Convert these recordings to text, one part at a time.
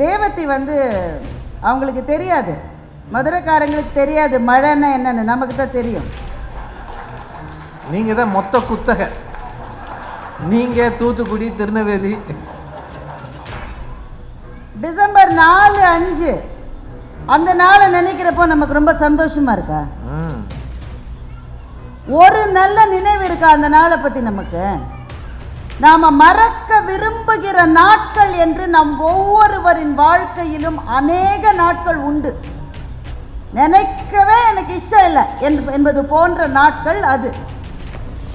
ரேவதி வந்து அவங்களுக்கு தெரியாது. மதுரைக்காரங்களுக்கு தெரியாது மழைன்னா என்னன்னு. நமக்கு தான் தெரியும். நீங்க தான் மொத்த குத்தகை. நீங்க தூத்துக்குடி திருநெல்வேலி. டிசம்பர் நாலு அஞ்சு. அந்த நாளை நினைக்கிறப்போ நமக்கு ரொம்ப சந்தோஷமா இருக்கா. ஒரு நல்ல நினைவு இருக்கா அந்த நாளை பத்தி நமக்கு? நாம மறக்க விரும்புகிற நாட்கள் என்று நம் ஒவ்வொருவரின் வாழ்க்கையிலும் அநேக நாட்கள் உண்டு. நினைக்கவே எனக்கு இஷ்டம் இல்லை என்ப- என்பது போன்ற நாட்கள் அது.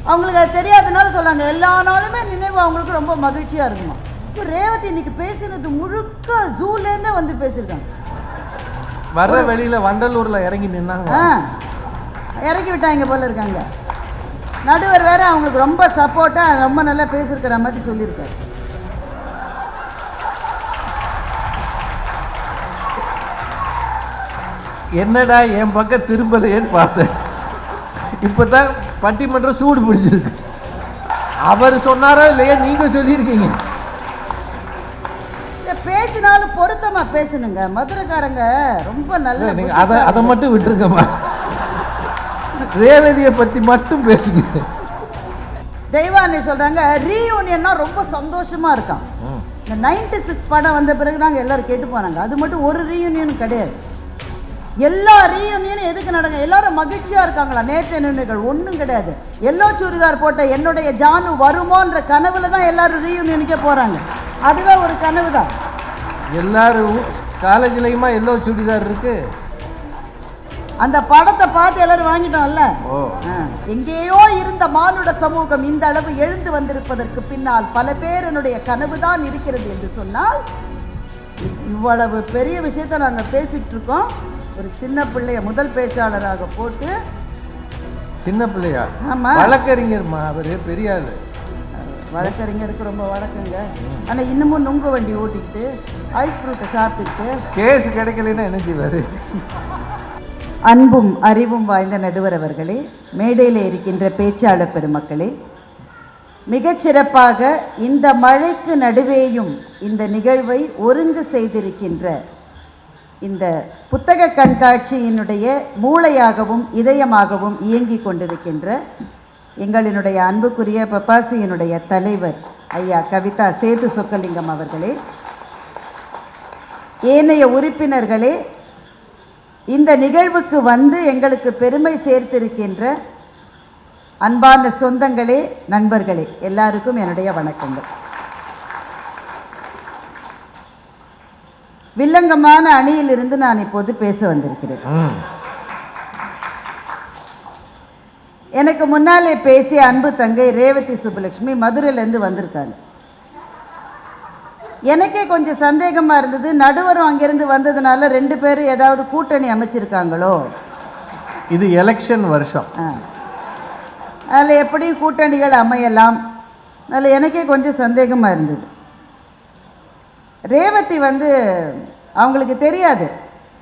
அவங்களுக்கு அது தெரியாதனால சொல்றாங்க. எல்லா நாளுமே நினைவு அவங்களுக்கு ரொம்ப மகிழ்ச்சியா இருக்குமா? இப்போ ரேவதி இன்னைக்கு பேசினது முழுக்க ஜூலேருந்தே வந்து பேசியிருக்காங்க. வர்ற வெளியில வண்டலூர்ல இறங்கி நின்னாங்க. இறக்கி விட்டாங்க போல இருக்காங்க. நடுவர் வேற அவங்களுக்கு ரொம்ப சப்போர்ட்டாக ரொம்ப நல்லா பேசியிருக்கிற மாதிரி சொல்லியிருக்காரு. என்னடா என் பக்கம் திரும்பலையேன்னு பார்த்தேன். இப்பதான் பட்டிமன்றம் சூடு பிடிச்சிருக்கு. அவர் சொன்னாரோ இல்லையா? நீங்க சொல்லியிருக்கீங்க. பேசினாலும் பொருத்தமா பேசணுங்க. மதுரைக்காரங்க ரொம்ப நல்ல அதை அதை மட்டும் விட்டுருக்கமா ரேவதியை பத்தி மட்டும் பேசுங்க. தெய்வானி சொல்றாங்க ரீயூனியன்னா ரொம்ப சந்தோஷமா இருக்கான். இந்த நைன்டி சிக்ஸ் படம் வந்த பிறகு தாங்க எல்லாரும் கேட்டு போனாங்க. அது மட்டும் ஒரு ரீயூனியன் கிடையாது. எல்லா ரீயூனியனும் எதுக்கு நடங்க எல்லாரும் மகிழ்ச்சியா இருக்காங்களா? நேற்று நினைவுகள் ஒன்றும் கிடையாது. எல்லோ சுடிதார் போட்ட என்னுடைய ஜானு வருமோன்ற கனவுல தான் எல்லாரும் ரீயூனியனுக்கே போறாங்க. அதுவே ஒரு கனவு தான் எல்லாரும் காலேஜ்லயுமா எல்லோ சுடிதார் இருக்கு? அந்த படத்தை பார்த்து எல்லாரும் வாங்கிட்டோம்ல. எங்கேயோ இருந்த மானுட சமூகம் இந்த அளவு எழுந்து வந்திருப்பதற்கு பின்னால் பல பேரனுடைய கனவுதான் இருக்கிறது என்று சொன்னால் இவ்வளவு பெரிய விஷயத்தை நாங்கள் பேசிட்டு இருக்கோம். ஒரு சின்ன பிள்ளைய முதல் பேச்சாளராக போட்டு சின்ன பிள்ளையா? ஆமா. வழக்கறிஞர்மா அவரு பெரிய ஆளு வழக்கறிஞருக்கு ரொம்ப வழக்கங்க. ஆனா இன்னமும் நுங்கு வண்டி ஓட்டிக்கிட்டு ஐஸ் ஃப்ரூட்டை சாப்பிட்டுட்டு கேஸ் கிடைக்கலன்னா என்ன செய்வாரு? அன்பும் அறிவும் வாய்ந்த நடுவர் அவர்களே மேடையில் இருக்கின்ற பேச்சாளர் பெருமக்களே மிகச்சிறப்பாக இந்த மழைக்கு நடுவேயும் இந்த நிகழ்வை ஒருங்கு செய்திருக்கின்ற இந்த புத்தக கண்காட்சியினுடைய மூளையாகவும் இதயமாகவும் இயங்கிக் கொண்டிருக்கின்ற எங்களினுடைய அன்புக்குரிய பப்பாசியினுடைய தலைவர் ஐயா கவிதா சேது சொக்கலிங்கம் அவர்களே ஏனைய உறுப்பினர்களே இந்த நிகழ்வுக்கு வந்து எங்களுக்கு பெருமை சேர்த்திருக்கின்ற அன்பான சொந்தங்களே நண்பர்களே எல்லாருக்கும் என்னுடைய வணக்கங்கள். வில்லங்கமான அணியிலிருந்து நான் இப்போது பேச வந்திருக்கிறேன். எனக்கு முன்னாலே பேசிய அன்பு தங்கை ரேவதி சுப்புலட்சுமி மதுரையிலேருந்து வந்திருக்காங்க. எனக்கே கொஞ்சம் சந்தேகமா இருந்தது. நடுவரும் அங்கிருந்து வந்ததுனால ரெண்டு பேரும் ஏதாவது கூட்டணி அமைச்சிருக்காங்களோ? இது எலெக்ஷன் வருஷம். அதில் எப்படி கூட்டணிகள் அமையலாம்? அதில் எனக்கே கொஞ்சம் சந்தேகமாக இருந்தது. ரேவதி வந்து அவங்களுக்கு தெரியாது.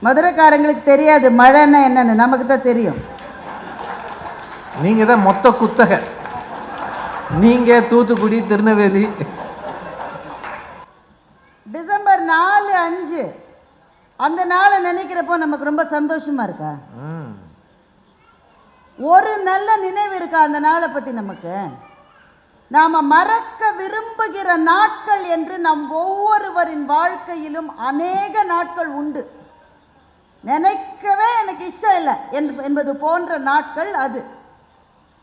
மதுரைக்காரங்களுக்கு தெரியாது மழைன்னா என்னன்னு. நமக்கு தான் தெரியும். நீங்க தான் மொத்த குத்தகை. நீங்க தூத்துக்குடி திருநெல்வேலி. டிசம்பர் நாலு அஞ்சு. அந்த நாளை நினைக்கிறப்போ நமக்கு ரொம்ப சந்தோஷமா இருக்கா. ஒரு நல்ல நினைவு இருக்கா அந்த நாளை பத்தி நமக்கு? நாம மறக்க விரும்புகிற நாட்கள் என்று நம் ஒவ்வொருவரின் வாழ்க்கையிலும் அநேக நாட்கள் உண்டு. நினைக்கவே எனக்கு இஷ்டம் இல்லை என்ப- என்பது போன்ற நாட்கள் அது.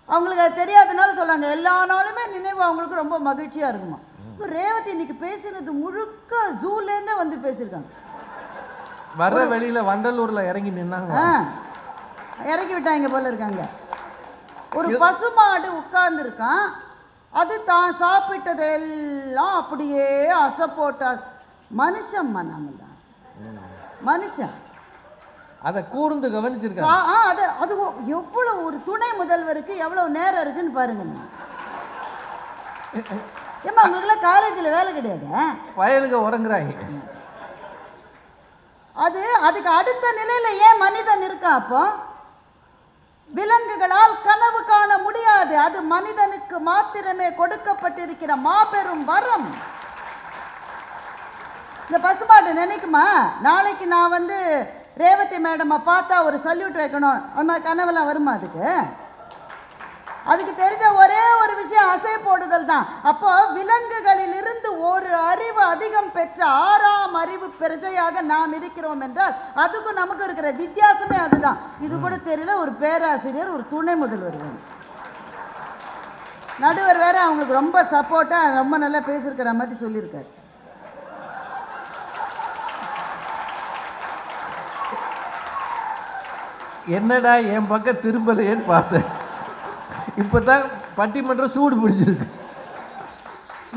அவங்களுக்கு அது தெரியாதனால சொல்றாங்க. எல்லா நாளுமே நினைவு அவங்களுக்கு ரொம்ப மகிழ்ச்சியா இருக்குமா? இப்போ ரேவதி இன்னைக்கு பேசினது முழுக்க ஜூலேருந்தே வந்து பேசியிருக்காங்க. வர்ற வெளியில வண்டலூர்ல இறங்கி நின்னாங்க. ஆ இறக்கி விட்டாங்க போல இருக்காங்க. ஒரு பசுமாடு உட்கார்ந்து இருக்கான் அது தான் சாப்பிட்டதெல்லாம் அப்படியே அசை போட்டா. மனுஷன் மனமில்ல மனுஷன். அதை கூர்ந்து கவனிச்சிருக்காங்க. ஆ அது அது எவ்வளவு ஒரு துணை முதல்வருக்கு எவ்வளவு நேரம் இருக்குன்னு பாருங்க. ஏமா உங்களுக்குலாம் காலேஜில் வேலை கிடையாது? வயலுக்கு உறங்குறாங்க. அது அதுக்கு அடுத்த நிலையில ஏன் மனிதன் இருக்கான் அப்போ? விலங்குகளால் கனவு காண முடியாது. அது மனிதனுக்கு மாத்திரமே கொடுக்கப்பட்டிருக்கிற மாபெரும் வரம். இந்த பசுமாடு நினைக்குமா? நாளைக்கு நான் வந்து ரேவதி மேடமை பார்த்தா ஒரு சல்யூட் வைக்கணும். அந்த கனவெல்லாம் வருமா அதுக்கு? அதுக்கு தெரிஞ்ச ஒரே ஒரு விஷயம் அசை போடுதல் தான். அப்போ விலங்குகளில் இருந்து ஒரு அறிவு அதிகம் பெற்ற ஆறாம் அறிவு பிரஜையாக நாம் இருக்கிறோம் என்றால் அதுக்கும் நமக்கு இருக்கிற வித்தியாசமே அதுதான். இது கூட தெரியல ஒரு பேராசிரியர் ஒரு துணை முதல்வர் நடுவர் வேற அவங்களுக்கு ரொம்ப சப்போர்ட்டா ரொம்ப நல்லா பேசியிருக்கிற மாதிரி சொல்லியிருக்காரு. என்னடா என் பக்கம் திரும்பலையேன்னு பார்த்தேன். இப்பதான் பட்டிமன்றம் சூடு பிடிச்சிருக்கு.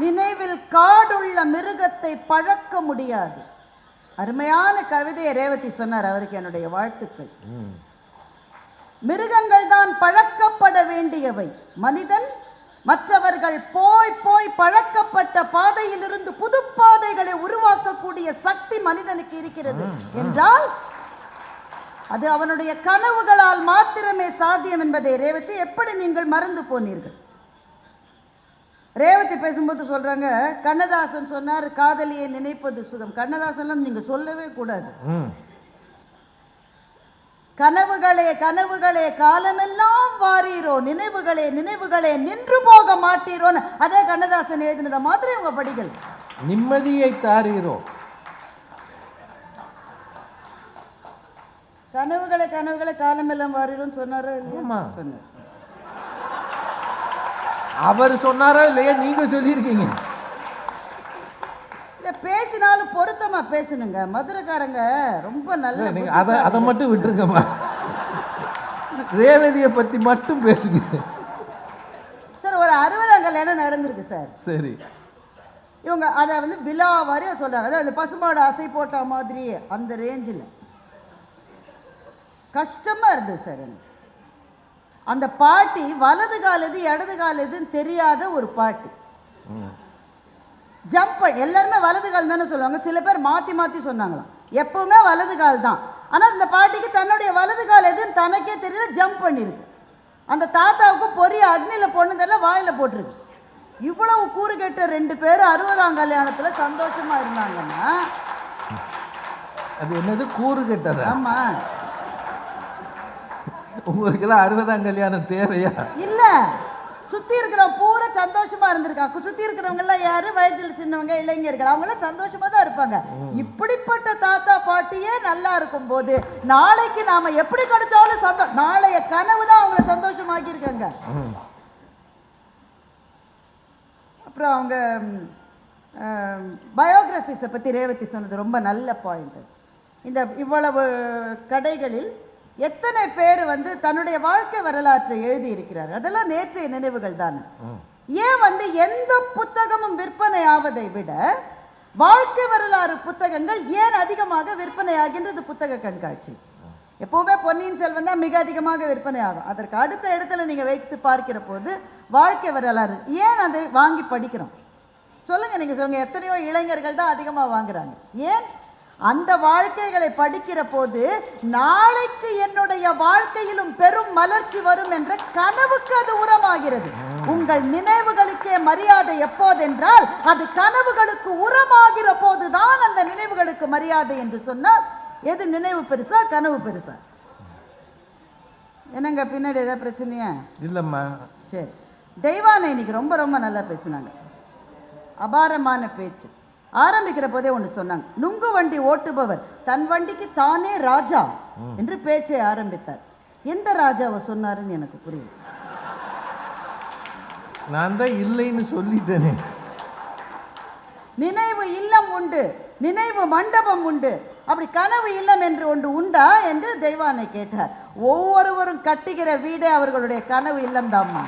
நினைவில் காடுள்ள மிருகத்தை பழக்க முடியாது. அருமையான கவிதையை ரேவதி சொன்னார் அவருக்கு என்னுடைய வாழ்த்துக்கள். மிருகங்கள் தான் பழக்கப்பட வேண்டியவை. மனிதன் மற்றவர்கள் போய் போய் பழக்கப்பட்ட பாதையிலிருந்து புது பாதைகளை உருவாக்கக்கூடிய சக்தி மனிதனுக்கு இருக்கிறது. என்றால் அது அவனுடைய கனவுகளால் மாத்திரமே சாத்தியம் என்பதை ரேவதி எப்படி நீங்கள் மறந்து போனீர்கள்? ரேவதி பேசும்போது சொல்றாங்க கண்ணதாசன் சொன்னார் காதலியை நினைப்பது சுகம். கண்ணதாசன்லாம் நீங்க சொல்லவே கூடாது. கனவுகளே கனவுகளே காலமெல்லாம் வாரீரோ நினைவுகளே நினைவுகளே நின்று போக மாட்டீரோன்னு அதே கண்ணதாசன் எழுதினத மாதிரி உங்க படிகள். நிம்மதியை தாரீரோ. கனவுகளே கனவுகளே காலமெல்லாம் வாரீரோன்னு சொன்னாரோ இல்லையா? ஆமா. சொன்னார். அவர் சொன்னாரோ இல்லையா? நீங்க சொல்லியிருக்கீங்க. இல்ல பேசினாலும் பொருத்தமா பேசணுங்க. மதுரைக்காரங்க ரொம்ப நல்ல நீங்க அதை அதை மட்டும் விட்டுருக்கமா ரேவதியை பத்தி மட்டும் பேசுங்க. சார் ஒரு அறுபதாம் கல்யாணம் நடந்திருக்கு சார். சரி. இவங்க அதை வந்து விழா வாரியா சொல்றாங்க. அதாவது பசுமாடு அசை போட்ட மாதிரி அந்த ரேஞ்சில் கஷ்டமா இருந்தது சார் எனக்கு. அந்த பாட்டி வலது கால் எது இடது கால் எதுன்னு தெரியாத ஒரு பாட்டி. ஜம்ப் எல்லாருமே வலது கால் தானே சொல்லுவாங்க. சில பேர் மாற்றி மாற்றி சொன்னாங்களாம். எப்பவுமே வலது கால் தான். ஆனால் இந்த பாட்டிக்கு தன்னுடைய வலது கால் எதுன்னு தனக்கே தெரியல ஜம்ப் பண்ணியிருக்கு அந்த தாத்தாவுக்கு பொரிய அக்னியில் பொண்ணுதெல்லாம் வாயில் போட்டிருக்கு. இவ்வளவு கூறு கெட்ட ரெண்டு பேரும் அறுபதாம் கல்யாணத்தில் சந்தோஷமா இருந்தாங்கன்னா அது என்னது? கூறு கெட்டதா? ஆமா. உங்களுக்கெல்லாம் அறுபதாம் கல்யாணம் தேவையா? இல்ல. சுத்தி இருக்கிற பூரா சந்தோஷமா இருந்திருக்காங்க சுத்தி இருக்கிறவங்க எல்லாம் யாரு? வயசுல சின்னவங்க இளைஞர்கள் அவங்க எல்லாம் சந்தோஷமா தான் இருப்பாங்க. இப்படிப்பட்ட தாத்தா பாட்டியே நல்லா இருக்கும் போது நாளைக்கு நாம எப்படி கிடைச்சாலும் சந்தோ நாளைய கனவு தான் அவங்கள சந்தோஷமாக்கி இருக்காங்க. அப்புறம் அவங்க பயோகிராஃபிஸை பற்றி ரேவதி சொன்னது ரொம்ப நல்ல பாயிண்ட் இந்த இவ்வளவு கடைகளில் எத்தனை பேர் வந்து தன்னுடைய வாழ்க்கை வரலாற்றை எழுதி இருக்கிறார் அதெல்லாம் நேற்றைய நினைவுகள் தானே. ஏன் வந்து எந்த புத்தகமும் விற்பனை ஆவதை விட வாழ்க்கை வரலாறு புத்தகங்கள் ஏன் அதிகமாக விற்பனை ஆகின்றது புத்தக கண்காட்சி? எப்பவுமே பொன்னியின் செல்வன் தான் மிக அதிகமாக விற்பனை ஆகும். அதற்கு அடுத்த இடத்துல நீங்க வைத்து பார்க்கிற போது வாழ்க்கை வரலாறு ஏன் அதை வாங்கி படிக்கிறோம்? சொல்லுங்க நீங்க சொல்லுங்க. எத்தனையோ இளைஞர்கள் தான் அதிகமா வாங்குறாங்க. ஏன் அந்த வாழ்க்கைகளை படிக்கிற போது நாளைக்கு என்னுடைய வாழ்க்கையிலும் பெரும் மலர்ச்சி வரும் என்ற கனவுக்கு அது உரமாகிறது. உங்கள் நினைவுகளுக்கே மரியாதை எப்போதென்றால் அது கனவுகளுக்கு உரமாகிற போதுதான் அந்த நினைவுகளுக்கு மரியாதை என்று சொன்னால் எது நினைவு பெருசா கனவு பெருசா? என்னங்க பின்னாடி ஏதாவது பிரச்சனையா? இல்லைம்மா. சரி. தெய்வானை இன்னைக்கு ரொம்ப ரொம்ப நல்லா பேசினாங்க. அபாரமான பேச்சு. ஆரம்பிக்கிற போதே ஒன்று சொன்னாங்க. நுங்கு வண்டி ஓட்டுபவர் தன் வண்டிக்கு தானே ராஜா என்று பேச்சை ஆரம்பித்தார். எந்த ராஜாவை சொன்னாருன்னு எனக்கு புரியல. நான் தான் இல்லைன்னு சொல்லிட்டேனே. நினைவு இல்லம் உண்டு நினைவு மண்டபம் உண்டு. அப்படி கனவு இல்லம் என்று ஒன்று உண்டா என்று தெய்வானை கேட்டார். ஒவ்வொருவரும் கட்டுகிற வீடே அவர்களுடைய கனவு இல்லம் தாம்மா.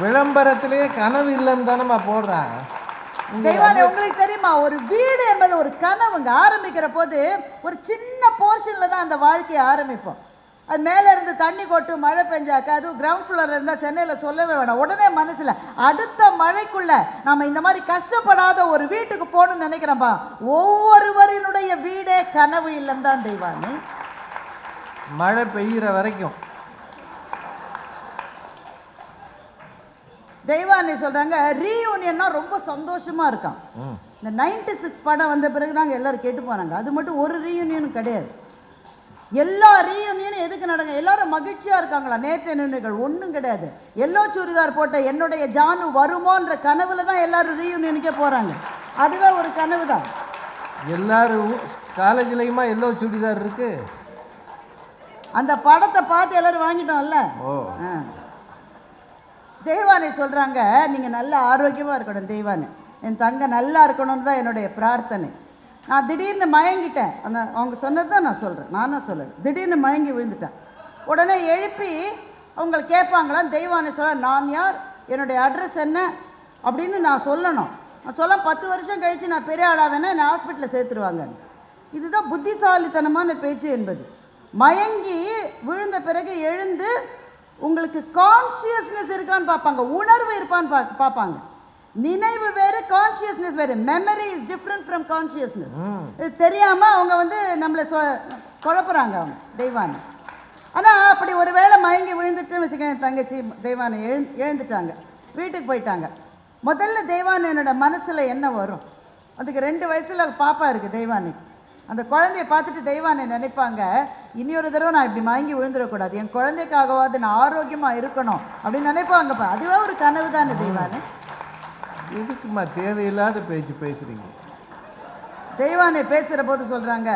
விளம்பரத்திலேயே கனவு இல்லைன்னு தானம்மா போடுறான் தெய்வானை உங்களுக்கு தெரியுமா? ஒரு வீடு என்பது ஒரு கனவுங்க ஆரம்பிக்கிற போது ஒரு சின்ன போர்ஷன்ல தான் அந்த வாழ்க்கையை ஆரம்பிப்போம். அது மேல இருந்து தண்ணி கொட்டு மழை பெஞ்சாக்க அதுவும் கிரவுண்ட் ஃப்ளோர்ல இருந்தா சென்னையில சொல்லவே வேணாம். உடனே மனசுல அடுத்த மழைக்குள்ள நம்ம இந்த மாதிரி கஷ்டப்படாத ஒரு வீட்டுக்கு போகணும்னு நினைக்கிறோம்பா ஒவ்வொருவரினுடைய வீடே கனவு இல்லம் தான் தெய்வானி. மழை பெய்கிற வரைக்கும் தெய்வானி சொல்றாங்க ரீயூனியன்னா ரொம்ப சந்தோஷமா இருக்கான். இந்த நைன்டி சிக்ஸ் படம் வந்த பிறகு தாங்க எல்லாரும் கேட்டு போனாங்க அது மட்டும் ஒரு ரீயூனியனும் கிடையாது. எல்லா ரீயூனியனும் எதுக்கு நடங்க எல்லாரும் மகிழ்ச்சியா இருக்காங்களா? நேற்று நினைவுகள் ஒன்றும் கிடையாது. எல்லோ சுடிதார் போட்ட என்னுடைய ஜானு வருமோன்ற கனவுல தான் எல்லாரும் ரீயூனியனுக்கே போறாங்க. அதுவே ஒரு கனவு தான். எல்லாரும் காலேஜ்லையுமா எல்லோ சுடிதார் இருக்கு? அந்த படத்தை பார்த்து எல்லாரும் வாங்கிட்டோம்ல? ஓ. ஆ. தெய்வானை சொல்கிறாங்க நீங்கள் நல்ல ஆரோக்கியமாக இருக்கணும் தெய்வானு என் தங்க நல்லா இருக்கணும்னு தான் என்னுடைய பிரார்த்தனை. நான் திடீர்னு மயங்கிட்டேன். அந்த அவங்க சொன்னது தான் நான் சொல்கிறேன் நானும் சொல்லலை. திடீர்னு மயங்கி விழுந்துட்டேன். உடனே எழுப்பி அவங்க கேட்பாங்களா தெய்வானை சொல்ல நான் யார்? என்னுடைய அட்ரஸ் என்ன? அப்படின்னு நான் சொல்லணும். நான் சொல்ல பத்து வருஷம் கழிச்சு நான் பெரிய ஆளாவேன்னா என்னை ஹாஸ்பிட்டலில் சேர்த்துருவாங்க இதுதான் புத்திசாலித்தனமான பேச்சு என்பது. மயங்கி விழுந்த பிறகு எழுந்து உங்களுக்கு கான்ஷியஸ்னஸ் இருக்கான்னு பார்ப்பாங்க உணர்வு இருப்பான்னு பார்ப்பாங்க. நினைவு வேறு கான்ஷியஸ்னஸ் வேறு. Memory is different from consciousness ம். இது தெரியாம அவங்க வந்து நம்மளை சொ- குழப்புறாங்க அவங்க தெய்வானை. ஆனா அப்படி ஒரு வேளை மயங்கி விழுந்துட்டு வச்சுக்கேன் தங்கச்சி தெய்வானை எழு எழுந்துட்டாங்க. வீட்டுக்கு போயிட்டாங்க. முதல்ல தெய்வானை என்னோட மனசுல என்ன வரும்? அதுக்கு ரெண்டு வயசுல பாப்பா இருக்கு தெய்வானை. அந்த குழந்தைய பார்த்துட்டு தெய்வானை நினைப்பாங்க இனி ஒரு தடவை நான் இப்படி மயங்கி விழுந்துடக்கூடாது. என் குழந்தைக்காகவாது நான் ஆரோக்கியமா இருக்கணும் அப்படின்னு நினைப்பாங்க பா. அதுவே ஒரு கனவு தானே தெய்வானை? எதுக்குமா தேவையில்லாத பேச்சு பேசுறீங்க? தெய்வானை பேசுகிற போது சொல்கிறாங்க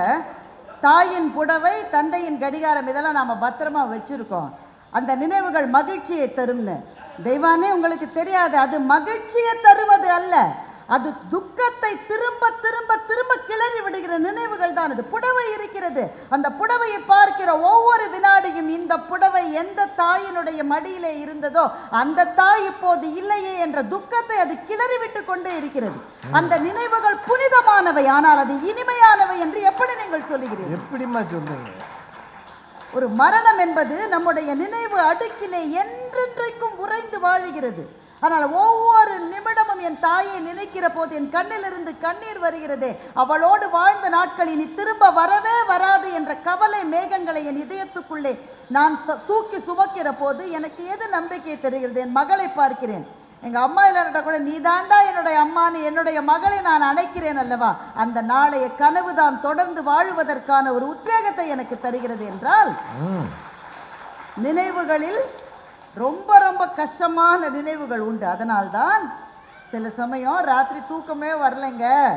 தாயின் புடவை தந்தையின் கடிகாரம் இதெல்லாம் நாம் பத்திரமா வச்சுருக்கோம். அந்த நினைவுகள் மகிழ்ச்சியை தரும்னு. தெய்வானே உங்களுக்கு தெரியாது அது மகிழ்ச்சியை தருவது அல்ல. அது துக்கத்தை திரும்ப திரும்ப திரும்ப கிளறி விடுகிற நினைவுகள் தான் அது புடவை இருக்கிறது. அந்த புடவையை பார்க்கிற ஒவ்வொரு வினாடியும் இந்த புடவை எந்த தாயினுடைய மடியிலே இருந்ததோ அந்த தாய் இப்போது இல்லையே என்ற துக்கத்தை அது கிளறி விட்டு கொண்டே இருக்கிறது. அந்த நினைவுகள் புனிதமானவை ஆனால் அது இனிமையானவை என்று எப்படி நீங்கள் சொல்லுகிறீர்கள்? எப்படிம்மா சொல்றீங்க? ஒரு மரணம் என்பது நம்முடைய நினைவு அடுக்கிலே என்றென்றைக்கும் உறைந்து வாழுகிறது. ஆனால் ஒவ்வொரு நிமிடமும் என் தாயை நினைக்கிற போது என் கண்ணிலிருந்து கண்ணீர் வருகிறதே. அவளோடு வாழ்ந்த நாட்கள் இனி திரும்ப வரவே வராது என்ற கவலை மேகங்களை என் இதயத்துக்குள்ளே நான் தூக்கி சுமக்கிற போது எனக்கு எது நம்பிக்கை தருகிறது? என் மகளை பார்க்கிறேன். எங்க அம்மா இல்லாட்டா கூட நீ தாண்டா என்னுடைய அம்மான்னு என்னுடைய மகளை நான் அணைக்கிறேன் அல்லவா? அந்த நாளைய கனவு தான் தொடர்ந்து வாழுவதற்கான ஒரு உத்வேகத்தை எனக்கு தருகிறது என்றால் நினைவுகளில் ரொம்ப ரொம்ப கஷ்டமான நினைவுகள் உண்டு. அதனால்தான் சில சமயம் ராத்திரி தூக்கமே வரலைங்க.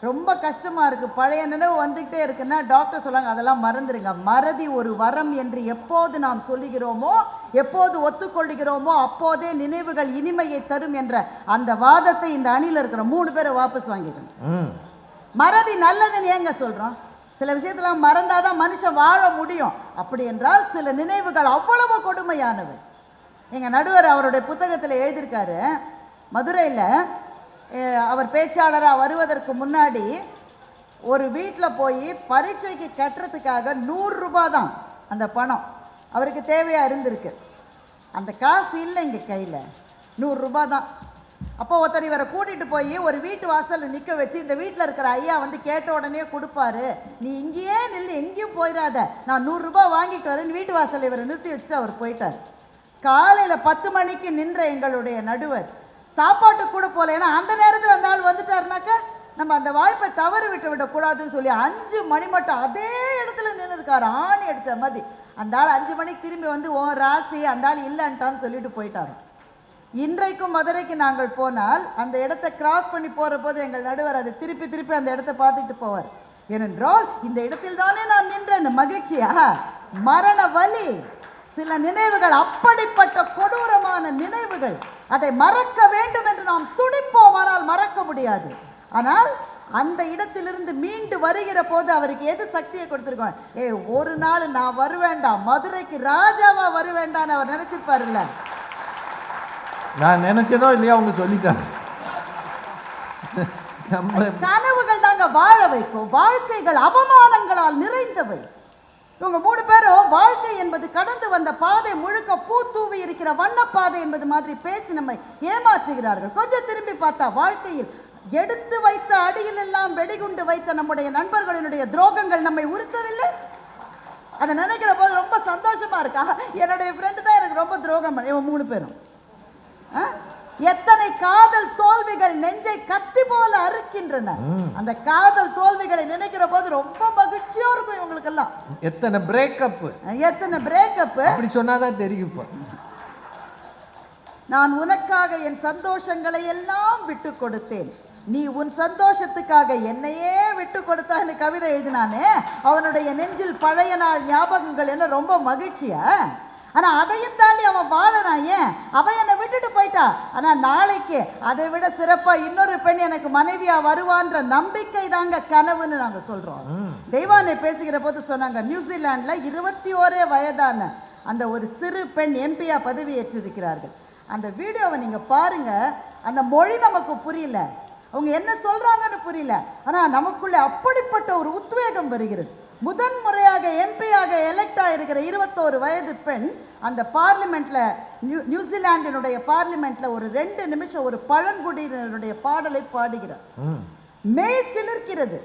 ரொம்ப கஷ்டமா இருக்கு. பழைய நினைவு வந்துகிட்டே இருக்குன்னா டாக்டர் சொல்லாங்க அதெல்லாம் மறந்துடுங்க மறதி ஒரு வரம் என்று எப்போது நாம் சொல்லுகிறோமோ எப்போது ஒத்துக்கொள்கிறோமோ அப்போதே நினைவுகள் இனிமையை தரும் என்ற அந்த வாதத்தை இந்த அணியில் இருக்கிற மூணு பேரை வாபஸ் வாங்கிக்கணும். ம். மறதி நல்லதுன்னு ஏங்க சொல்றோம்? சில விஷயத்துல மறந்தாதான் மனுஷன் வாழ முடியும். அப்படி என்றால் சில நினைவுகள் அவ்வளவு கொடுமையானவை. எங்கள் நடுவர் அவருடைய புத்தகத்தில் எழுதியிருக்காரு. மதுரையில் அவர் பேச்சாளராக வருவதற்கு முன்னாடி ஒரு வீட்டில் போய் பரீட்சைக்கு கட்டுறதுக்காக நூறுரூபா தான் அந்த பணம் அவருக்கு தேவையாக இருந்திருக்கு. அந்த காசு இல்லை இங்கே கையில். நூறுரூபா தான் அப்போ ஒருத்தர் இவரை கூட்டிகிட்டு போய் ஒரு வீட்டு வாசலில் நிற்க வச்சு இந்த வீட்டில் இருக்கிற ஐயா வந்து கேட்ட உடனே கொடுப்பாரு. நீ இங்கேயே நில்லு எங்கேயும் போயிடாத. நான் நூறுரூபா வாங்கிட்டு வரேன்னு வீட்டு வாசலில் இவரை நிறுத்தி வச்சுட்டு அவர் போயிட்டார். காலையில் பத்து மணிக்கு நின்ற எங்களுடைய நடுவர். சாப்பாட்டு கூட போகல ஏன்னா அந்த நேரத்தில் அந்த ஆள் வந்துட்டாருனாக்கா நம்ம அந்த வாய்ப்பை தவறு விட்டு விடக்கூடாதுன்னு சொல்லி அஞ்சு மணி மட்டும் அதே இடத்துல நின்றுருக்காரு ஆணி எடுத்த மாதிரி. அந்த ஆள் அஞ்சு மணிக்கு திரும்பி வந்து ஓ ராசி அந்த ஆள் இல்லைன்ட்டான்னு சொல்லிட்டு போயிட்டாரு. இன்றைக்கும் மதுரைக்கு நாங்கள் போனால் அந்த இடத்த கிராஸ் பண்ணி போகிற போது எங்கள் நடுவர் அதை திருப்பி திருப்பி அந்த இடத்த பார்த்துட்டு போவார். ஏனென்றால் இந்த இடத்தில் தானே நான் நின்றேன் மகிழ்ச்சியா? மரண வலி. சில நினைவுகள் அப்படிப்பட்ட கொடூரமான நினைவுகள் அதை மறக்க வேண்டும் என்று நாம் துடிப்போம். ஆனால் மறக்க முடியாது. ஆனால் அந்த இடத்திலிருந்து மீண்டு வருகிற போது அவருக்கு எது சக்தியை கொடுத்துருக்கோம் ஏய் ஒரு நாள் நான் வருவேண்டா. மதுரைக்கு ராஜாவா வருவேண்டான்னு அவர் நினைச்சிருப்பாருல்ல. நான் நினைச்சதோ இல்லையா அவங்க சொல்லிட்டாங்க. கனவுகள் தாங்க வாழ வைக்கும். வாழ்க்கைகள் அவமானங்களால் நிறைந்தவை. இவங்க மூணு பேரும் வாழ்க்கை என்பது கடந்து வந்த பாதை முழுக்க பூ தூவி இருக்கிற வண்ணப்பாதை என்பது மாதிரி பேசி நம்மை ஏமாற்றுகிறார்கள். கொஞ்சம் திரும்பி பார்த்தா வாழ்க்கையில் எடுத்து வைத்த அடியில் எல்லாம் வெடிகுண்டு வைத்த நம்முடைய நண்பர்களினுடைய துரோகங்கள் நம்மை உறுத்தவில்லை? அதை நினைக்கிற போது ரொம்ப சந்தோஷமா இருக்கா? என்னுடைய ஃப்ரெண்டு தான் எனக்கு ரொம்ப துரோகம் இவன் மூணு பேரும். ஆ? எத்தனை காதல் தோல்விகள் நெஞ்சை கத்தி போல அறுக்கின்றன. அந்த காதல் தோல்விகளை நினைக்கிற போது ரொம்ப மகிழ்ச்சியா இருக்கும் இவங்களுக்கெல்லாம். எத்தனை பிரேக்கப் எத்தனை பிரேக்கப் அப்படி சொன்னாதான் தெரியும் இப்போ. நான் உனக்காக என் சந்தோஷங்களை எல்லாம் விட்டு கொடுத்தேன். நீ உன் சந்தோஷத்துக்காக என்னையே விட்டு கொடுத்தான்னு கவிதை எழுதினானே. அவனுடைய நெஞ்சில் பழைய நாள் ஞாபகங்கள் என்ன ரொம்ப மகிழ்ச்சியா? ஆனா அதையும் தாண்டி அவன் வாழறான் ஏன்? அவன் என்னை விட்டுட்டு போயிட்டா. ஆனா நாளைக்கு அதை விட சிறப்பா இன்னொரு பெண் எனக்கு மனைவியா வருவான்ற நம்பிக்கை தாங்க கனவுன்னு நாங்க சொல்றோம். ம். தெய்வானை பேசுகிற போது சொன்னாங்க நியூசிலாந்துல இருபத்தி ஓரே வயதான அந்த ஒரு சிறு பெண் எம்பியா பதவி ஏற்றிருக்கிறார்கள் அந்த வீடியோவை நீங்க பாருங்க. அந்த மொழி நமக்கு புரியல. அவங்க என்ன சொல்றாங்கன்னு புரியல. ஆனா நமக்குள்ள அப்படிப்பட்ட ஒரு உத்வேகம் வருகிறது. முதன் முறையாக எம்பியாக எலெக்ட் ஆயிருக்கிற இருபத்தோரு வயது பெண் அந்த பார்லிமெண்ட்ல நியூ நியூசிலாந்தினுடைய பார்லிமெண்ட்ல ஒரு ரெண்டு நிமிஷம் ஒரு பழங்குடியினருடைய பாடலை பாடுகிறார். ம். மெய் சிலிர்க்கிறது.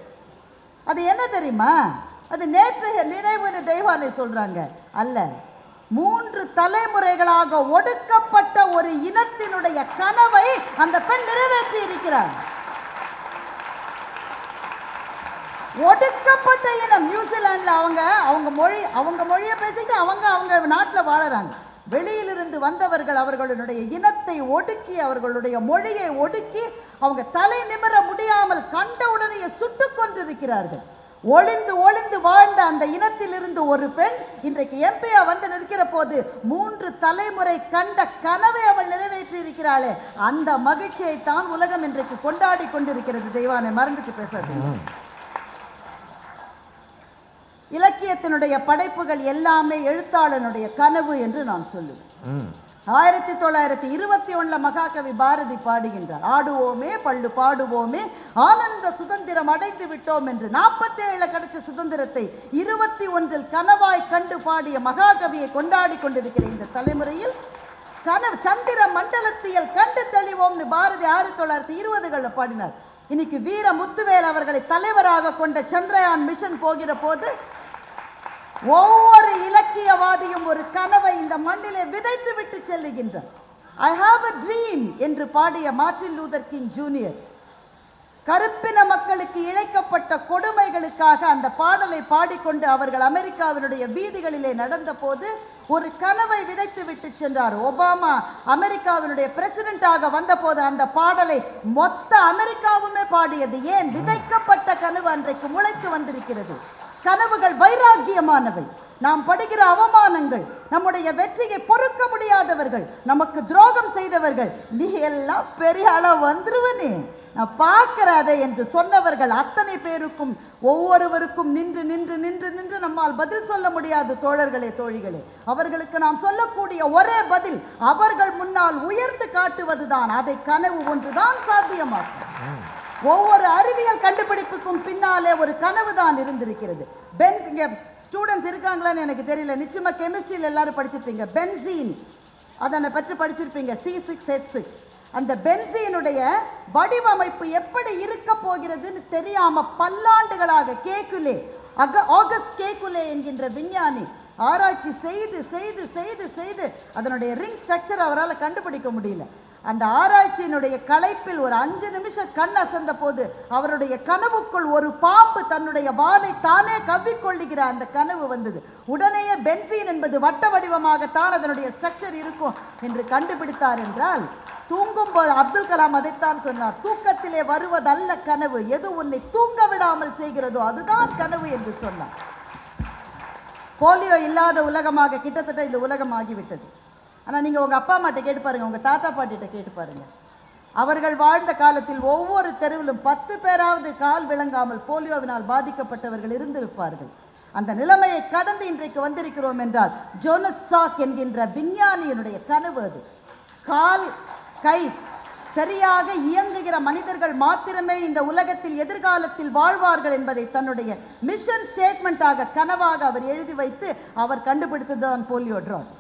அது என்ன தெரியுமா? அது நேற்றைய நினைவுன்னு தெய்வானை சொல்றாங்க. அல்ல மூன்று தலைமுறைகளாக ஒடுக்கப்பட்ட ஒரு இனத்தினுடைய கனவை அந்த பெண் நிறைவேற்றி இருக்கிறார். ஒடுக்கப்பட்ட இனம் நியூசிலாண்டில் அவங்க அவங்க மொழி அவங்க மொழியை பேசிட்டு அவங்க அவங்க நாட்டில் வாழறாங்க. வெளியிலிருந்து வந்தவர்கள் அவர்களுடைய இனத்தை ஒடுக்கி அவர்களுடைய மொழியை ஒடுக்கி அவங்க தலை நிமிர முடியாமல் கண்டவுடனே சுட்டுக் கொண்டிருக்கிறார்கள். ஒளிந்து ஒளிந்து வாழ்ந்த அந்த இனத்திலிருந்து ஒரு பெண் இன்றைக்கு எம்பியா வந்து நிற்கிற போது மூன்று தலைமுறை கண்ட கனவை அவள் நிறைவேற்றி இருக்கிறாளே அந்த மகிழ்ச்சியை தான் உலகம் இன்றைக்கு கொண்டாடி கொண்டிருக்கிறது. தெய்வானை மறந்துட்டு பேசுறது இலக்கியத்தினுடைய படைப்புகள் எல்லாமே எழுத்தாளனுடைய கனவு என்று நான் சொல்லுவேன் ஆயிரத்தி தொள்ளாயிரத்தி இருபத்தி ஒன்றில் மகாகவி பாரதி பாடுகின்றார். ஆடுவோமே பள்ளு பாடுவோமே ஆனந்த சுதந்திரம் அடைந்து விட்டோம் என்று நாற்பத்தி ஏழில் கிடைச்ச சுதந்திரத்தை இருபத்தி ஒன்றில் கனவாய் கண்டு பாடிய மகாகவியை கொண்டாடி கொண்டிருக்கிற இந்த தலைமுறையில் கனவு சந்திர மண்டலத்தியல் கண்டு தெளிவோம்னு பாரதி ஆயிரத்தி தொள்ளாயிரத்தி இருபதுகளில் பாடினார். இன்னைக்கு வீர முத்துவேல் அவர்களை தலைவராக கொண்ட சந்திரயான் மிஷன் போகிற போது ஒவ்வொரு இலக்கியவாதியும் ஒரு கனவை இந்த மண்ணிலே விதைத்து விட்டு செல்லுகின்றார் ஐ ஹாவ் அ ட்ரீம் என்று பாடிய மார்டின் லூதர் கிங் ஜூனியர். கருப்பின மக்களுக்கு இழைக்கப்பட்ட கொடுமைகளுக்காக அந்த பாடலை பாடிக்கொண்டு அவர்கள் அமெரிக்காவினுடைய வீதிகளிலே நடந்தபோது ஒரு கனவை விதைத்து விட்டு சென்றார். ஒபாமா அமெரிக்காவினுடைய பிரசிடென்டாக வந்தபோது அந்த பாடலை மொத்த அமெரிக்காவுமே பாடியது. ஏன்? விதைக்கப்பட்ட கனவு அன்றைக்கு முளைத்து வந்திருக்கிறது. கனவுகள் வைராக்கியமானவை. நாம் படுகிற அவமானங்கள் நம்முடைய வெற்றியை பொறுக்க முடியாதவர்கள் நமக்கு துரோகம் செய்தவர்கள் நீ எல்லாம் பெரிய அளவு வந்துருவனே நான் பார்க்கிற அதை என்று சொன்னவர்கள் அத்தனை பேருக்கும் ஒவ்வொருவருக்கும் நின்று நின்று நின்று நின்று நம்மால் பதில் சொல்ல முடியாது தோழர்களே தோழிகளே. அவர்களுக்கு நாம் சொல்லக்கூடிய ஒரே பதில் அவர்கள் முன்னால் உயர்ந்து காட்டுவதுதான். அதை கனவு ஒன்றுதான் சாத்தியமாகும் ஒவ்வொரு அறிவியல் கண்டுபிடிப்புக்கும் பின்னாலே ஒரு கனவு தான் இருந்திருக்கிறது. பென் இங்க ஸ்டூடெண்ட்ஸ் இருக்காங்களான்னு எனக்கு தெரியல. நிச்சயமா கெமிஸ்ட்ரியில் எல்லாரும் படிச்சிருப்பீங்க. பென்சீன் அதனை பற்றி படிச்சிருப்பீங்க. சி சிக்ஸ் ஹெச் சிக்ஸ் அந்த பென்சீனுடைய வடிவமைப்பு எப்படி இருக்க போகிறதுன்னு தெரியாம பல்லாண்டுகளாக கேக்குலே. அக ஆகஸ்ட் கேக்குலே என்கின்ற விஞ்ஞானி ஆராய்ச்சி செய்து செய்து செய்து செய்து அதனுடைய ரிங் ஸ்ட்ரக்சர் அவரால் கண்டுபிடிக்க முடியல. அந்த ஆராய்ச்சியினுடைய களைப்பில் ஒரு அஞ்சு நிமிஷம் கண் அசந்த போது அவருடைய கனவுக்குள் ஒரு பாம்பு தன்னுடைய வாலை தானே கவ்விக்கொள்ளுகிற அந்த கனவு வந்தது. உடனேயே பென்சீன் என்பது வட்ட வடிவமாகத்தான் அதனுடைய ஸ்ட்ரக்சர் இருக்கும் என்று கண்டுபிடித்தார் என்றால் தூங்கும் போது அப்துல் கலாம் அதைத்தான் சொன்னார் தூக்கத்திலே வருவதல்ல கனவு எது உன்னை தூங்க விடாமல் செய்கிறதோ அதுதான் கனவு என்று சொன்னார். போலியோ இல்லாத உலகமாக கிட்டத்தட்ட இந்த உலகம் ஆகிவிட்டது. ஆனால் நீங்கள் உங்கள் அப்பா அம்மாட்ட கேட்டு பாருங்கள் உங்கள் தாத்தா பாட்டிட்ட கேட்டு பாருங்கள் அவர்கள் வாழ்ந்த காலத்தில் ஒவ்வொரு தெருவிலும் பத்து பேராவது கால் விளங்காமல் போலியோவினால் பாதிக்கப்பட்டவர்கள் இருந்திருப்பார்கள். அந்த நிலைமையை கடந்து இன்றைக்கு வந்திருக்கிறோம் என்றால் ஜோனஸாக் என்கின்ற விஞ்ஞானியினுடைய கனவு அது. கால் கை சரியாக இயங்குகிற மனிதர்கள் மாத்திரமே இந்த உலகத்தில் எதிர்காலத்தில் வாழ்வார்கள் என்பதை தன்னுடைய மிஷன் ஸ்டேட்மெண்ட்டாக கனவாக அவர் எழுதி வைத்து அவர் கண்டுபிடித்ததுதான் போலியோ ட்ராப்ஸ்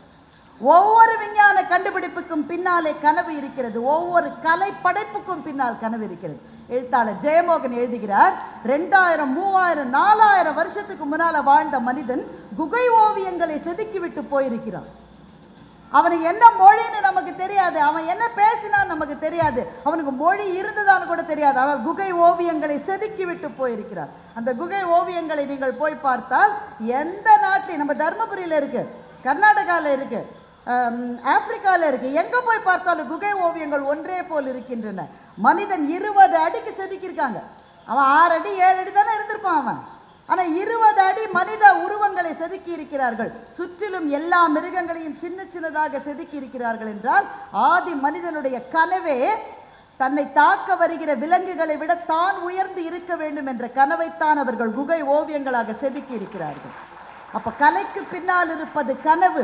ஒவ்வொரு விஞ்ஞான கண்டுபிடிப்புக்கும் பின்னாலே கனவு இருக்கிறது. ஒவ்வொரு கலை படைப்புக்கும் பின்னால் கனவு இருக்கிறது. எழுத்தாளர் ஜெயமோகன் எழுதுகிறார் ரெண்டாயிரம் மூவாயிரம் நாலாயிரம் வருஷத்துக்கு முன்னால் வாழ்ந்த மனிதன் குகை ஓவியங்களை செதுக்கிவிட்டு போயிருக்கிறான். அவனுக்கு என்ன மொழின்னு நமக்கு தெரியாது. அவன் என்ன பேசினான்னு நமக்கு தெரியாது. அவனுக்கு மொழி இருந்ததான்னு கூட தெரியாது. அவன் குகை ஓவியங்களை செதுக்கி விட்டு போயிருக்கிறார் அந்த குகை ஓவியங்களை நீங்கள் போய் பார்த்தால் எந்த நாட்டிலையும் நம்ம தர்மபுரியில் இருக்கு கர்நாடகாவில் இருக்குது ஆப்பிரிக்காவில் இருக்குது இருக்கு. போய் பார்த்தாலும் குகை ஓவியங்கள் ஒன்றே போல் இருக்கின்றன. மனிதன் இருபது அடிக்கு செதுக்கியிருக்காங்க. அவன் ஆறு அடி ஏழு அடி தானே இருந்திருப்பான் அவன். ஆனால் இருபது அடி மனித உருவங்களை செதுக்கி இருக்கிறார்கள் சுற்றிலும் எல்லா மிருகங்களையும் சின்ன சின்னதாக செதுக்கி இருக்கிறார்கள் என்றால் ஆதி மனிதனுடைய கனவே தன்னை தாக்க வருகிற விலங்குகளை விட தான் உயர்ந்து இருக்க வேண்டும் என்ற கனவைத்தான் அவர்கள் குகை ஓவியங்களாக செதுக்கி இருக்கிறார்கள் அப்போ கலைக்கு பின்னால் இருப்பது கனவு.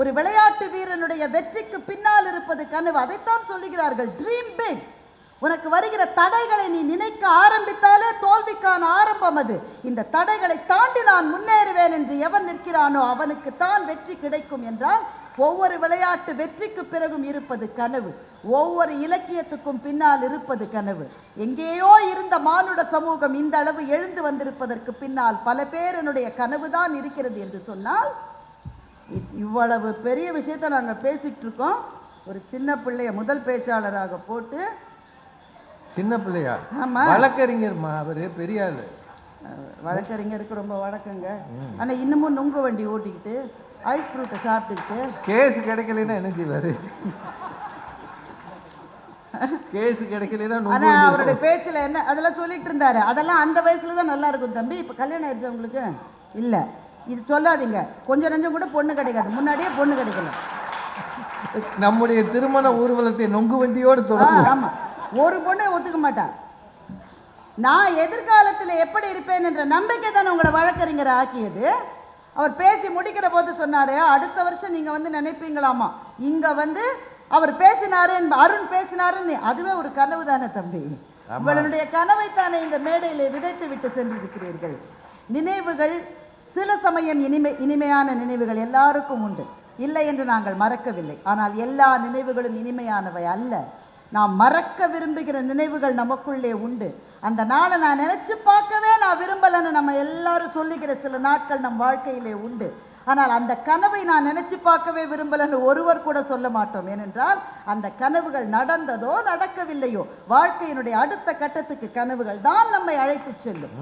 ஒரு விளையாட்டு வீரனுடைய வெற்றிக்கு பின்னால் இருப்பது கனவு. அதைத்தான் சொல்லுகிறார்கள். ட்ரீம் பிக் உனக்கு வருகிற தடைகளை நீ நினைக்க ஆரம்பித்தாலே தோல்விக்கான ஆரம்பம் அது. இந்த தடைகளை தாண்டி நான் முன்னேறுவேன் என்று எவன் நிற்கிறானோ அவனுக்கு தான் வெற்றி கிடைக்கும் என்றால் ஒவ்வொரு விளையாட்டு வெற்றிக்கு பிறகும் இருப்பது கனவு. ஒவ்வொரு இலக்கியத்துக்கும் பின்னால் இருப்பது கனவு. எங்கேயோ இருந்த மானுட சமூகம் இந்த அளவு எழுந்து வந்திருப்பதற்கு பின்னால் பல பேரனுடைய கனவுதான் இருக்கிறது என்று சொன்னால் இவ்வளவு பெரிய விஷயத்தை நாங்கள் பேசிட்டு இருக்கோம் ஒரு சின்ன பிள்ளைய முதல் பேச்சாளராக போட்டு சின்ன பிள்ளையா? ஆமா. வழக்கறிஞர்மா அவரு பெரிய ஆளு அஹ், வழக்கறிஞருக்கு ரொம்ப வழக்கங்க ஆனா இன்னமும் நுங்கு வண்டி ஓட்டிக்கிட்டு ஐஸ் ஃப்ரூட்டை சாப்பிட்டுக்கிட்டு. கேஸ் கிடைக்கலைன்னா என்ன செய்வாரு? கேஸ் கிடைக்கலைன்னா ஆனா அவருடைய பேச்சுல என்ன அதெல்லாம் சொல்லிட்டு இருந்தாரு. அதெல்லாம் அந்த வயசுல தான் நல்லா இருக்கும் தம்பி. இப்ப கல்யாணம் ஆயிடுச்சு உங்களுக்கு? இல்ல. இது சொல்லாதீங்க. கொஞ்சம் நஞ்சம் கூட பொண்ணு கிடைக்காது. முன்னாடியே பொண்ணு கிடைக்கல நம்முடைய திருமண ஊர்வலத்தை நொங்கு வண்டியோடு ஆ, தொடங்கும் ஆமா. ஒரு பொண்ணை ஒத்துக்க மாட்டான் நான் எதிர்காலத்தில் எப்படி இருப்பேன் என்ற நம்பிக்கை தானே உங்களை வழக்கறிஞர் ஆக்கியது. அவர் பேசி முடிக்கிற போது சொன்னாரு அடுத்த வருஷம் நீங்க வந்து நினைப்பீங்களாமா? இங்க வந்து அவர் பேசினாரு அருண் பேசினாருன்னு. அதுவே ஒரு கனவு தானே தம்பி. உங்களுடைய கனவை தானே இந்த மேடையிலே விதைத்து விட்டு சென்றிருக்கிறீர்கள். நினைவுகள் சில சமயம் இனிமை இனிமையான நினைவுகள் எல்லாருக்கும் உண்டு. இல்லை என்று நாங்கள் மறக்கவில்லை. ஆனால் எல்லா நினைவுகளும் இனிமையானவை அல்ல. நாம் மறக்க விரும்புகிற நினைவுகள் நமக்குள்ளே உண்டு. அந்த நாளை நான் நினச்சி பார்க்கவே நான் விரும்பலைன்னு நம்ம எல்லாரும் சொல்லுகிற சில நாட்கள் நம் வாழ்க்கையிலே உண்டு. ஆனால் அந்த கனவை நான் நினைச்சு பார்க்கவே விரும்பலைன்னு ஒருவர் கூட சொல்ல மாட்டோம். ஏனென்றால் அந்த கனவுகள் நடந்ததோ நடக்கவில்லையோ வாழ்க்கையினுடைய அடுத்த கட்டத்துக்கு கனவுகள் தான் நம்மை அழைத்துச் செல்லும்.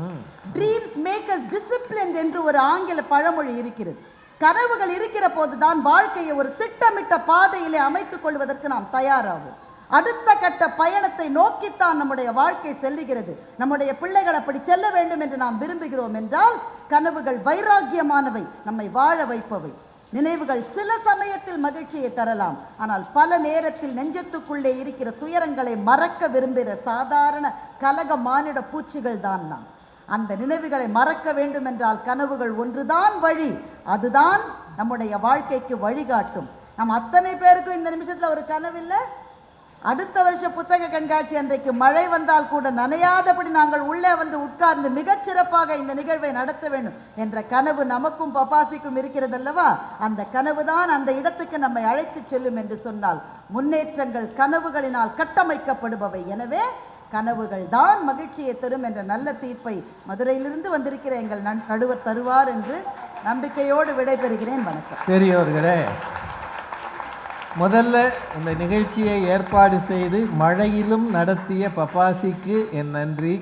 ட்ரீம்ஸ் மேக் அஸ் டிசிப்ளின் என்று ஒரு ஆங்கில பழமொழி இருக்கிறது. கனவுகள் இருக்கிற போதுதான் வாழ்க்கையை ஒரு திட்டமிட்ட பாதையிலே அமைத்துக் கொள்வதற்கு நாம் தயாராகும் அடுத்த கட்ட பயணத்தை நோக்கித்தான் நம்முடைய வாழ்க்கை செல்லுகிறது. நம்முடைய பிள்ளைகள் அப்படி செல்ல வேண்டும் என்று நாம் விரும்புகிறோம் என்றால் கனவுகள் வைராக்கியமானவை நம்மை வாழ வைப்பவை. நினைவுகள் சில சமயத்தில் மகிழ்ச்சியை தரலாம். ஆனால் பல நேரத்தில் நெஞ்சத்துக்குள்ளே இருக்கிற துயரங்களை மறக்க விரும்புகிற சாதாரண கலக மானிட பூச்சிகள் தான் நாம். அந்த நினைவுகளை மறக்க வேண்டும் என்றால் கனவுகள் ஒன்றுதான் வழி. அதுதான் நம்முடைய வாழ்க்கைக்கு வழிகாட்டும். நம்ம அத்தனை பேருக்கும் இந்த நிமிஷத்தில் ஒரு கனவு இல்லை? அடுத்த வருஷ புத்தக கண்காட்சி அன்றைக்கு மழை வந்தால் கூட நனையாதபடி நாங்கள் உள்ளே வந்து உட்கார்ந்து மிகச் சிறப்பாக இந்த நிகழ்வை நடத்த வேண்டும் என்ற கனவு நமக்கும் பப்பாசிக்கும் இருக்கிறது அல்லவா அந்த கனவு தான் அந்த இடத்துக்கு நம்மை அழைத்துச் செல்லும் என்று சொன்னால் முன்னேற்றங்கள் கனவுகளினால் கட்டமைக்கப்படுபவை. எனவே கனவுகள் தான் மகிழ்ச்சியை தரும் என்ற நல்ல தீர்ப்பை மதுரையிலிருந்து வந்திருக்கிற எங்கள் நன் நடுவர் தருவார் என்று நம்பிக்கையோடு விடைபெறுகிறேன். வணக்கம். பெரியவர்களே முதல்ல இந்த நிகழ்ச்சியை ஏற்பாடு செய்து மழையிலும் நடத்திய பப்பாசிக்கு என் நன்றி.